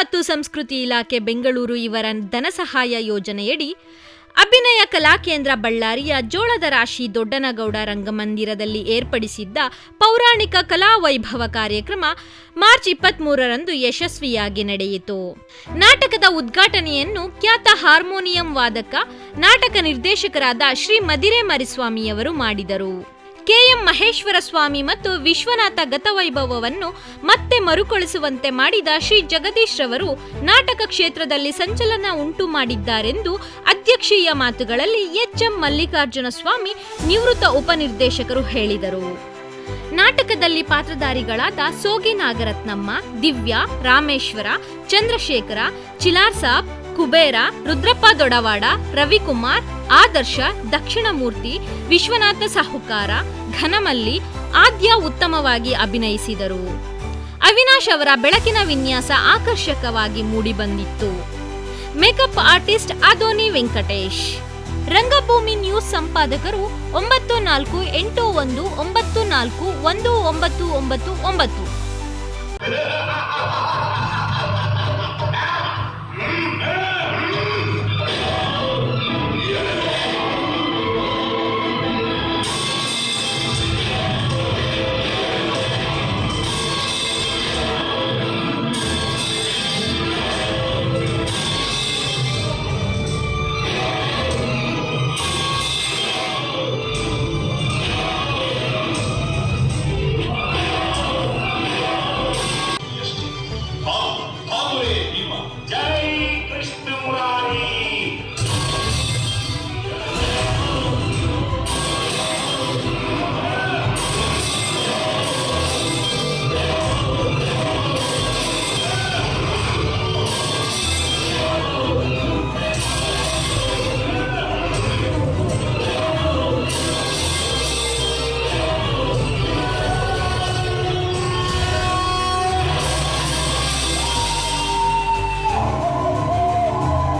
ಮತ್ತು ಸಂಸ್ಕೃತಿ ಇಲಾಖೆ ಬೆಂಗಳೂರು ಇವರ ಧನಸಹಾಯ ಯೋಜನೆಯಡಿ ಅಭಿನಯ ಕಲಾಕೇಂದ್ರ ಬಳ್ಳಾರಿಯ ಜೋಳದ ರಾಶಿ ದೊಡ್ಡನಗೌಡ ರಂಗಮಂದಿರದಲ್ಲಿ ಏರ್ಪಡಿಸಿದ್ದ ಪೌರಾಣಿಕ ಕಲಾ ವೈಭವ ಕಾರ್ಯಕ್ರಮ ಮಾರ್ಚ್ ಇಪ್ಪತ್ಮೂರರಂದು ಯಶಸ್ವಿಯಾಗಿ ನಡೆಯಿತು. ನಾಟಕದ ಉದ್ಘಾಟನೆಯನ್ನು ಖ್ಯಾತ ಹಾರ್ಮೋನಿಯಂ ವಾದಕ ನಾಟಕ ನಿರ್ದೇಶಕರಾದ ಶ್ರೀ ಮದಿರೆ ಮರಿಸ್ವಾಮಿಯವರು ಮಾಡಿದರು. ಕೆಎಂ ಮಹೇಶ್ವರ ಸ್ವಾಮಿ ಮತ್ತು ವಿಶ್ವನಾಥ ಗತವೈಭವವನ್ನು ಮತ್ತೆ ಮರುಕಳಿಸುವಂತೆ ಮಾಡಿದ ಶ್ರೀ ಜಗದೀಶ್ ರವರು ನಾಟಕ ಕ್ಷೇತ್ರದಲ್ಲಿ ಸಂಚಲನ ಉಂಟು ಮಾಡಿದ್ದಾರೆಂದು ಅಧ್ಯಕ್ಷೀಯ ಮಾತುಗಳಲ್ಲಿ ಎಚ್ ಎಂ ಮಲ್ಲಿಕಾರ್ಜುನ ಸ್ವಾಮಿ ನಿವೃತ್ತ ಉಪನಿರ್ದೇಶಕರು ಹೇಳಿದರು. ನಾಟಕದಲ್ಲಿ ಪಾತ್ರಧಾರಿಗಳಾದ ಸೋಗಿ ನಾಗರತ್ನಮ್ಮ, ದಿವ್ಯಾ, ರಾಮೇಶ್ವರ, ಚಂದ್ರಶೇಖರ, ಚಿಲಾರ್ ಸಾಬ್, ಕುಬೇರ, ರುದ್ರಪ್ಪ ದೊಡವಾಡ, ರವಿಕುಮಾರ್ ಆದರ್ಶ, ದಕ್ಷಿಣಮೂರ್ತಿ, ವಿಶ್ವನಾಥ ಸಾಹುಕಾರ, ಘನಮಲ್ಲಿ ಆದ್ಯ ಉತ್ತಮವಾಗಿ ಅಭಿನಯಿಸಿದರು. ಅವಿನಾಶ್ ಅವರ ಬೆಳಕಿನ ವಿನ್ಯಾಸ ಆಕರ್ಷಕವಾಗಿ ಮೂಡಿಬಂದಿತ್ತು ಮೇಕಪ್ ಆರ್ಟಿಸ್ಟ್ ಅದೋನಿ ವೆಂಕಟೇಶ್. ರಂಗಭೂಮಿ ನ್ಯೂಸ್ ಸಂಪಾದಕರು ಒಂಬತ್ತು ನಾಲ್ಕು ಎಂಟು ಒಂದು ಒಂಬತ್ತು ನಾಲ್ಕು ಒಂದು ಒಂಬತ್ತು ಒಂಬತ್ತು ಒಂಬತ್ತು.